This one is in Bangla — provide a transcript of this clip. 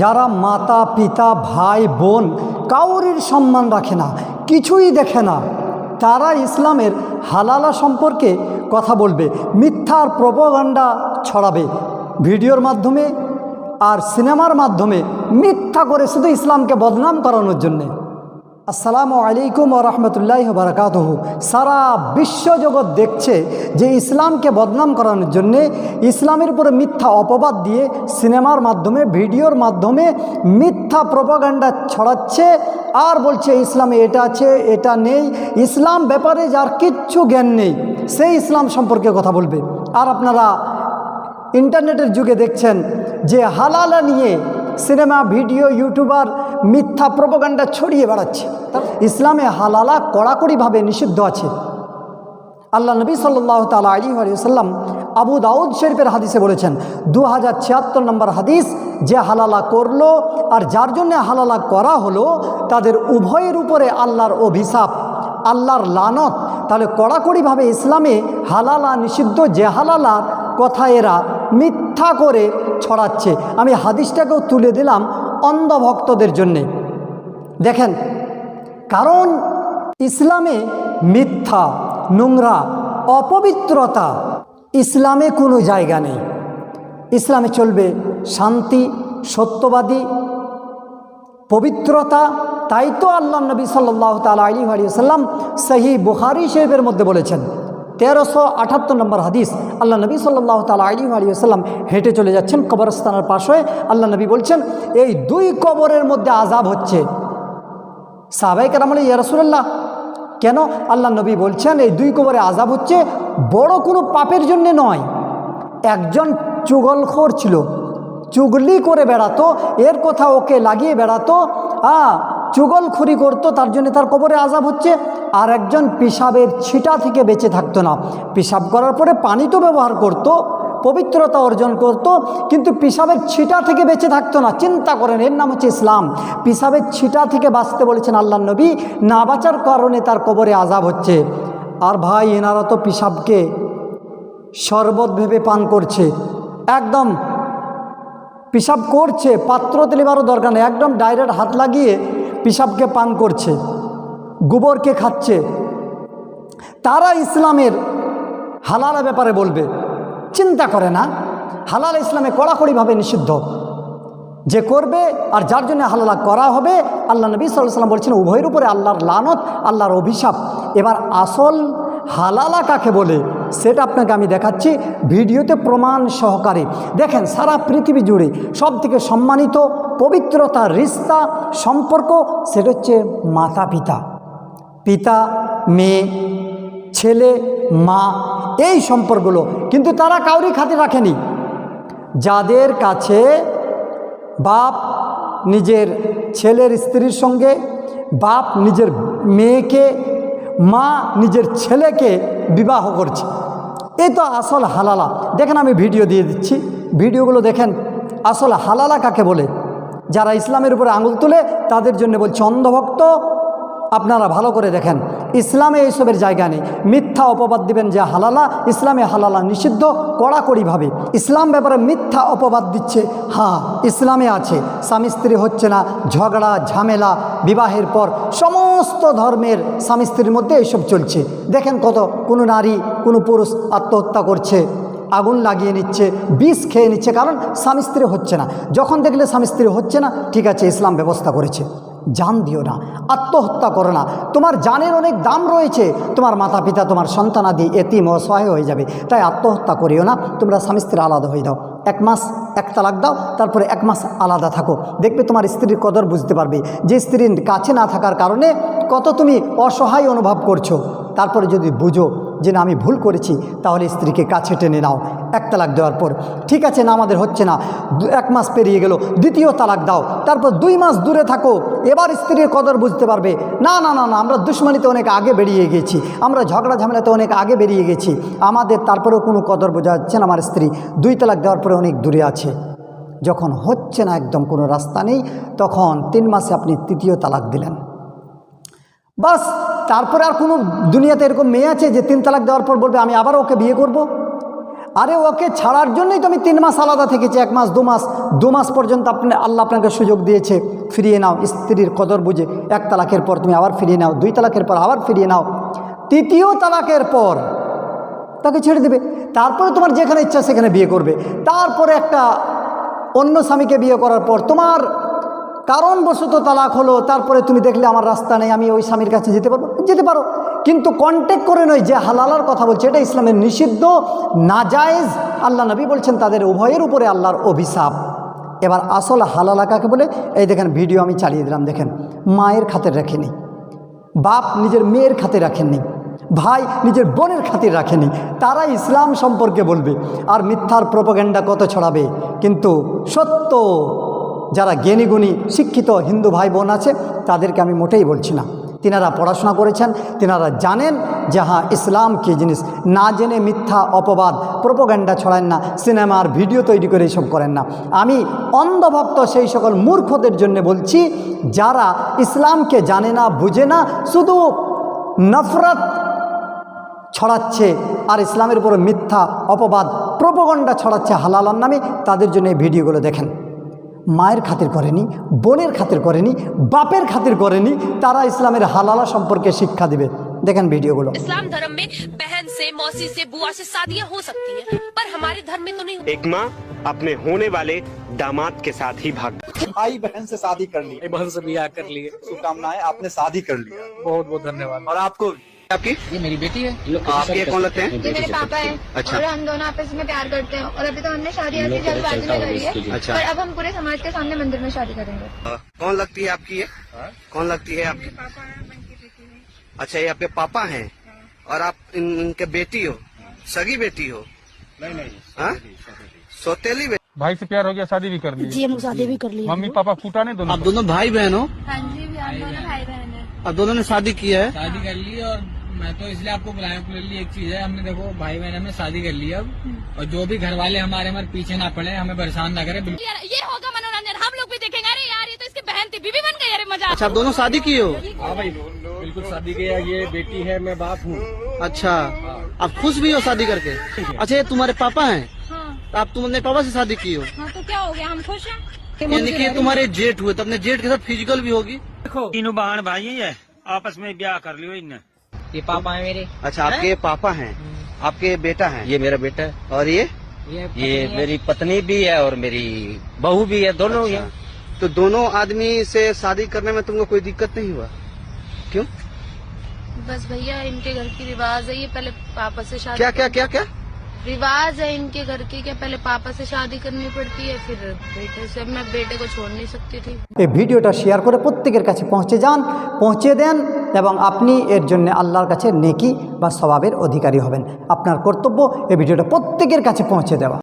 যারা মাতা, পিতা, ভাই, বোন কাউরির সম্মান রাখে না, কিছুই দেখে না, তারা ইসলামের হালালা সম্পর্কে কথা বলবে, মিথ্যার প্রপগান্ডা ছড়াবে। ভিডিওর মাধ্যমে আর সিনেমার মাধ্যমে মিথ্যা করে শুধু ইসলামকে বদনাম করানোর জন্যে। আসসালামু আলাইকুম ও রহমতুল্লাহ বারকাতহ। সারা বিশ্বজগৎ দেখছে যে ইসলামকে বদনাম করানোর জন্যে ইসলামের উপরে মিথ্যা অপবাদ দিয়ে সিনেমার মাধ্যমে, ভিডিওর মাধ্যমে মিথ্যা প্রপাগান্ডা ছড়াচ্ছে আর বলছে, ইসলামে এটা আছে, এটা নেই। ইসলাম ব্যাপারে যার কিচ্ছু জ্ঞান নেই, সেই ইসলাম সম্পর্কে কথা বলবে। আর আপনারা ইন্টারনেটের যুগে দেখছেন যে হালালা নিয়ে সিনেমা, ভিডিও, ইউটিউবার মিথ্যা প্রপোগান্ডা ছড়িয়ে বেড়াচ্ছে। ইসলামে হালালা কড়াকড়িভাবে নিষিদ্ধ আছে। আল্লাহ নবী সাল্লাহ তালা আলী সাল্লাম আবু দাউদ শরীফের হাদিসে বলেছেন দু হাজার ছিয়াত্তর নম্বর হাদিস, যে হালালা করল আর যার জন্য হালালা করা হলো, তাদের উভয়ের উপরে আল্লাহর অভিশাপ, আল্লাহর লানত। তাহলে কড়াকড়িভাবে ইসলামে হালালা নিষিদ্ধ, যে হালালার কথা এরা মিথ্যা করে ছড়াচ্ছে। আমি হাদিসটাকেও তুলে দিলাম অন্ধভক্তদের জন্যে। দেখেন, কারণ ইসলামে মিথ্যা, নোংরা, অপবিত্রতা ইসলামে কোনো জায়গা নেই। ইসলামে চলবে শান্তি, সত্যবাদী, পবিত্রতা। তাই তো আল্লাহ নবী সাল্লাহ তালা আলী আলিয়াল্লাম সহি বুখারি শরীফের মধ্যে বলেছেন তেরোশো আটাত্তর নম্বর হাদিস। আল্লাহ নবী সাল্লাহ তালা আলী আলিয়াল্লাম হেঁটে চলে যাচ্ছেন কবরস্থানের পাশে আল্লাহ নবী বলছেন, এই দুই কবরের মধ্যে আজাব হচ্ছে। সাহাবাই কেরামলে ইয়ারসুল্লাহ কেন? আল্লাহ নবী বলছেন, এই দুই কবরে আজাব হচ্ছে, বড় কোনো পাপের জন্যে নয়। একজন চুগলখোর ছিল, চুগলি করে বেড়াতো, এর কথা ওকে লাগিয়ে বেড়াতো হ্যাঁ চুগলখুরি করতো, তার জন্য তার কবরে আজাব হচ্ছে। আর একজন পেশাবের ছিটা থেকে বেঁচে থাকতো না। পেশাব করার পরে পানি তো ব্যবহার করতো, পবিত্রতা অর্জন করত, কিন্তু পিসাবের ছিটা থেকে বেঁচে থাকতো না। চিন্তা করেন, এর নাম হচ্ছে ইসলাম। পিসাবের ছিটা থেকে বাঁচতে বলেছেন আল্লাহ নবী, না বাঁচার কারণে তার কবরে আজাব হচ্ছে। আর ভাই, এনারা তো পিসাবকে শরবত ভেবে পান করছে। একদম পিসাব করছে, পাত্র তেলিবারও দরকার নেই। একদম ডাইরেক্ট হাত লাগিয়ে পিসাবকে পান করছে, গোবরকে খাচ্ছে। তারা ইসলামের হালালা ব্যাপারে বলবে, চিন্তা করে না, হালাল ইসলামে কড়াকড়িভাবে নিষিদ্ধ। যে করবে আর যার জন্য হালালা করা হবে, আল্লাহ নবী সাল্লাহ সাল্লাম বলছেন, উভয়ের উপরে আল্লাহর লানত, আল্লাহর অভিশাপ। এবার আসল হালালা কাকে বলে? সেটা আপনাকে আমি দেখাচ্ছি। ভিডিওতে প্রমাণ সহকারে। দেখেন, সারা পৃথিবী জুড়ে সব থেকে সম্মানিত পবিত্রতা, রিস্তা, সম্পর্ক, সেটা হচ্ছে মাতা পিতা পিতা মেয়ে, ছেলে, মা, এই সম্পর্কগুলো। কিন্তু তারা কাউরি খাতে রাখেনি। যাদের কাছে বাপ নিজের ছেলের স্ত্রীর সঙ্গে, বাপ নিজের মেয়েকে, মা নিজের ছেলেকে বিবাহ করছে। এই তো আসল হালালা। দেখেন আমি ভিডিও দিয়ে দিচ্ছি। ভিডিওগুলো দেখেন, আসল হালালা কাকে বলে? যারা ইসলামের উপরে আঙুল তুলে তাদের জন্য বলছে অন্ধভক্ত আপনারা ভালো করে দেখেন। ইসলামে এইসবের জায়গা নেই। মিথ্যা অপবাদ দিবেন যে হালালা, ইসলামে হালালা নিষিদ্ধ, কড়াকড়িভাবে। ইসলাম ব্যাপারে মিথ্যা অপবাদ দিচ্ছে। হ্যাঁ ইসলামে আছে। স্বামী স্ত্রী হচ্ছে না, ঝগড়া, ঝামেলা, বিবাহের পর সমস্ত ধর্মের স্বামী স্ত্রীর মধ্যে এইসব চলছে। দেখেন কত, কোনো নারী, কোনো পুরুষ আত্মহত্যা করছে, আগুন লাগিয়ে নিচ্ছে, বিষ খেয়ে নিচ্ছে, কারণ স্বামী স্ত্রী হচ্ছে না। যখন দেখলে স্বামী স্ত্রী হচ্ছে না, ঠিক আছে, ইসলাম ব্যবস্থা করেছে। জান দিও না, আত্মহত্যা করো না। তোমার জানের অনেক দাম রয়েছে, তোমার মাতা পিতা তোমার সন্তানাদি এতিম অসহায় হয়ে যাবে। তাই আত্মহত্যা করিও না, তোমরা স্বামী স্ত্রী আলাদা হয়ে দাও এক মাস এক তালাক দাও, তারপরে এক মাস আলাদা থাকো। দেখবে তোমার স্ত্রীর কদর বুঝতে পারবে। যে স্ত্রীর কাছে না থাকার কারণে কত তুমি অসহায় অনুভব করছ। তারপরে যদি বুঝো যে না, আমি ভুল করেছি, তাহলে স্ত্রীকে কাছে টেনে নাও, এক তালাক দেওয়ার পর। ঠিক আছে না, আমাদের হচ্ছে না। এক মাস পেরিয়ে গেল, দ্বিতীয় তালাক দাও। তারপর দুই মাস দূরে থাকো, এবার স্ত্রীর কদর বুঝতে পারবে। না না না না, আমরা দুশ্মনীতে অনেক আগে বেরিয়ে গেছি, আমরা ঝগড়া ঝামেলাতে অনেক আগে বেরিয়ে গেছি। আমাদের তারপরেও কোনো কদর বোঝা যাচ্ছে না, আমার স্ত্রী। দুই তালাক দেওয়ার পরে অনেক দূরে আছে। যখন হচ্ছে না, একদম কোনো রাস্তা নেই, তখন তিন মাসে আপনি তৃতীয় তালাক দিলেন। বাস তারপরে আর কোনো দুনিয়াতে এরকম মেয়ে আছে যে তিন তালাক দেওয়ার পর বলবে, আমি আবার ওকে বিয়ে করব। আরে ওকে ছাড়ার জন্যই তো আমি তিন মাস আলাদা থেকেছি, এক মাস, দু মাস দু মাস পর্যন্ত আপনি, আল্লাহ আপনাকে সুযোগ দিয়েছে, ফিরিয়ে নাও, স্ত্রীর কদর বুঝে, এক তালাকের পর তুমি আবার ফিরিয়ে নাও, দুই তালাকের পর আবার ফিরিয়ে নাও, তৃতীয় তালাকের পর তাকে ছেড়ে দেবে তারপরে তোমার যেখানে ইচ্ছা সেখানে বিয়ে করবে তারপরে একটা অন্য স্বামীকে বিয়ে করার পর তোমার কারণবশত তালাক হলো, তারপরে তুমি দেখলে আমার রাস্তা নেই, আমি ওই স্বামীর কাছে যেতে পারব। যেতে পারো। কিন্তু কন্ট্যাক্ট করে নয় যে হালালার কথা বলছে, এটা ইসলামের নিষিদ্ধ, নাজায়েজ। আল্লাহ নবী বলছেন, তাদের উভয়ের উপরে আল্লাহর অভিশাপ। এবার আসল হালালা কাকে বলে? এই দেখেন ভিডিও আমি চালিয়ে দিলাম, দেখেন। মায়ের খাতের রাখেনি। বাপ নিজের মেয়ের খাতে রাখেননি। ভাই নিজের বোনের খাতির রাখেনি। তারা ইসলাম সম্পর্কে বলবে, আর মিথ্যার প্রপোগ্যান্ডা কত ছড়াবে? কিন্তু সত্য যারা জ্ঞানীগুণী, শিক্ষিত হিন্দু ভাই বোন আছে, তাদেরকে আমি মোটেই বলছি না। তিনারা পড়াশোনা করেছেন, তিনারা জানেন যে হ্যাঁ ইসলাম কী জিনিস। না জেনে মিথ্যা, অপবাদ প্রপোগ্যান্ডা ছড়ান না, সিনেমার ভিডিও তৈরি করে এইসব করেন না। আমি অন্ধভক্ত সেই সকল মূর্খদের জন্য বলছি, যারা ইসলামকে জানে না, বুঝে না, শুধু নফরত ছড়াচ্ছে আর ইসলামের উপরে মিথ্যা, অপবাদ প্রপগণ্ডা ছড়াচ্ছে হালালার নামে তাদের জন্য এই ভিডিওগুলো দেখেন। মায়ের খাতির করেনি বোনের খাতির করেনি বাপের খাতির করেনি তারা ইসলামের হালালা সম্পর্কে শিক্ষা দিবে দেখেন ভিডিওগুলো इस्लाम धर्म में बहन से मौसी से बुआ से शादियां हो सकती हैं पर हमारे धर्म में तो नहीं एक माँ अपने होने वाले दामाद के साथ ही भाग भाई बहन से शादी कर ली बहन से ब्याह कर लिए शुभकामनाएं आपने शादी कर लिया बहुत बहुत धन्यवाद और आपको आपकी? ये मेरी बेटी है। आप ये कौन लगते हैं? ये मेरे पापा है। अच्छा। और हम दोनों आपस में प्यार करते हैं। और अभी तो हमने शादी ऐसी जल्दबाजी में करी है अच्छा। पर अब हम पूरे समाज के सामने मंदिर में शादी करेंगे। कौन लगती है आपकी ये? कौन लगती है आपकी? अच्छा ये आपके पापा है? और आप इनके बेटी हो? सगी बेटी हो? नहीं नहीं सौतेली बेटी भाई से प्यार हो गया शादी भी कर ली। जी हम शादी भी कर ली। मम्मी पापा फूटा नहीं दोनों आप दोनों भाई बहन हो? हाँ जी भी हम दोनों भाई बहन है और दोनों ने शादी की है? शादी कर ली और मैं तो इसलिए आपको बुलाया के लिए एक चीज़ है। हमने देखो भाई बहन हमने शादी कर ली अब। और जो भी घर वाले हमारे हमारे पीछे ना पड़े हमें परेशान ना करे बिल्कुल। ये होगा मनोरंजन। हम लोग भी देखेंगे। अरे यार ये तो इसकी बहन थी बीवी बन गई। अरे मज़ा अच्छा आप दोनों शादी की हो? हाँ भाई बिल्कुल शादी किया ये बेटी है मैं बाप हूँ। अच्छा आप खुश भी हो शादी करके? अच्छा ये तुम्हारे पापा हैं? हाँ। तो आप तुम अपने पापा से शादी की हो? हाँ तो क्या हो गया? हम खुश हैं? यानी कि तुम्हारे जेठ हुए तो अपने जेठ के साथ फ़िज़िकल भी होगी। देखो। तीनों बहन भाई है आपस में ब्याह कर लियो इनने। ये पापा है मेरे। अच्छा आपके पापा हैं? आपके बेटा हैं? ये मेरा बेटा है। और ये? ये ये मेरी पत्नी भी है और मेरी बहू भी है दोनों ही हैं। तो दोनों आदमी से शादी करने में तुमको कोई दिक्कत नहीं हुआ? क्यों? बस भैया इनके घर की रिवाज है ये पहले पापा से शादी क्या क्या क्या क्या? रिवाज है इनके घर की क्या पहले पापा से शादी करनी पड़ती है फिर बेटे से मैं बेटे को छोड़ नहीं सकती थी এই ভিডিওটা শেয়ার করে প্রত্যেকের কাছে পৌঁছে যান পৌঁছে দেন এবং আপনি এর জন্য আল্লাহর কাছে নেকি বা স্বভাবের অধিকারী হবেন আপনার কর্তব্য এই ভিডিওটা প্রত্যেকের কাছে পৌঁছে দেওয়া